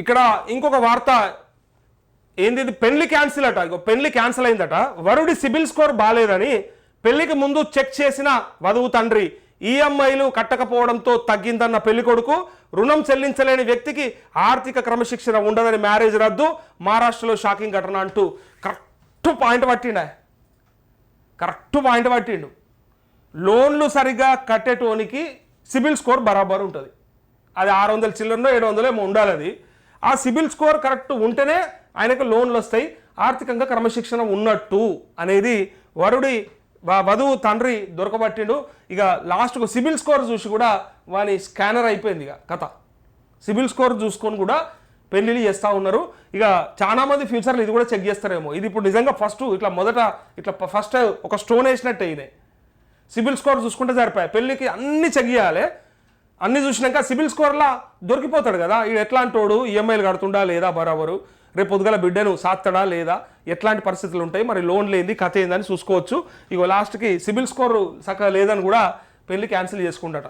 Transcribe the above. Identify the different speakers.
Speaker 1: ఇక్కడ ఇంకొక వార్త. ఏంది ఇది పెళ్ళి క్యాన్సిల్ అట. ఇగో పెళ్ళి క్యాన్సిల్ అయిందట. వరుడి సిబిల్ స్కోర్ బాగాలేదని పెళ్ళికి ముందు చెక్ చేసిన వధువు తండ్రి ఈఎంఐలు కట్టకపోవడంతో తగ్గిందన్న పెళ్ళి కొడుకు రుణం చెల్లించలేని వ్యక్తికి ఆర్థిక క్రమశిక్షణ ఉండదని మ్యారేజ్ రద్దు మహారాష్ట్రలో షాకింగ్ ఘటన అంటూ కరెక్ట్ పాయింట్ పట్టిండ. కరెక్ట్ పాయింట్ పట్టిండు. లోన్లు సరిగ్గా కట్టేటోనికి సిబిల్ స్కోర్ బరాబర్ ఉంటుంది. అది ఆరు వందల చిల్లరనో ఏడు వందలు ఏమో ఉండాలి అది. ఆ సిబిల్ స్కోర్ కరెక్ట్ ఉంటేనే ఆయనకు లోన్లు వస్తాయి. ఆర్థికంగా క్రమశిక్షణ ఉన్నట్టు అనేది వరుడి వధువు తండ్రి దొరకబట్టిండు. ఇక లాస్ట్కు సిబిల్ స్కోర్ చూసి కూడా వాని స్కానర్ అయిపోయింది ఇక కథ. సిబిల్ స్కోర్ చూసుకొని కూడా పెళ్ళిళ్ళు చేస్తూ ఉన్నారు. ఇక చాలా మంది ఫ్యూచర్లో ఇది కూడా చెక్ చేస్తారేమో. ఇది ఇప్పుడు నిజంగా ఫస్ట్ ఇట్లా మొదట ఇట్లా ఫస్ట్ ఒక స్టోన్ వేసినట్టే ఇదే. సిబిల్ స్కోర్ చూసుకుంటే సరిపోయాయి పెళ్ళికి అన్ని చెక్ చేయాలి. అన్ని చూసినాక సిబిల్ స్కోర్లా దొరికిపోతాడు కదా. ఈ ఎట్లాంటోడు? ఈఎంఐలు కడుతుండా లేదా బరాబరు? రేపు పొద్దుగల బిడ్డను సాత్తడా లేదా? ఎట్లాంటి పరిస్థితులు ఉంటాయి? మరి లోన్ లేని కథ ఏందని చూసుకోవచ్చు. ఇగో లాస్ట్కి సిబిల్ స్కోర్ సక్కగా లేదని కూడా పెళ్ళి క్యాన్సిల్ చేసుకుంటాట.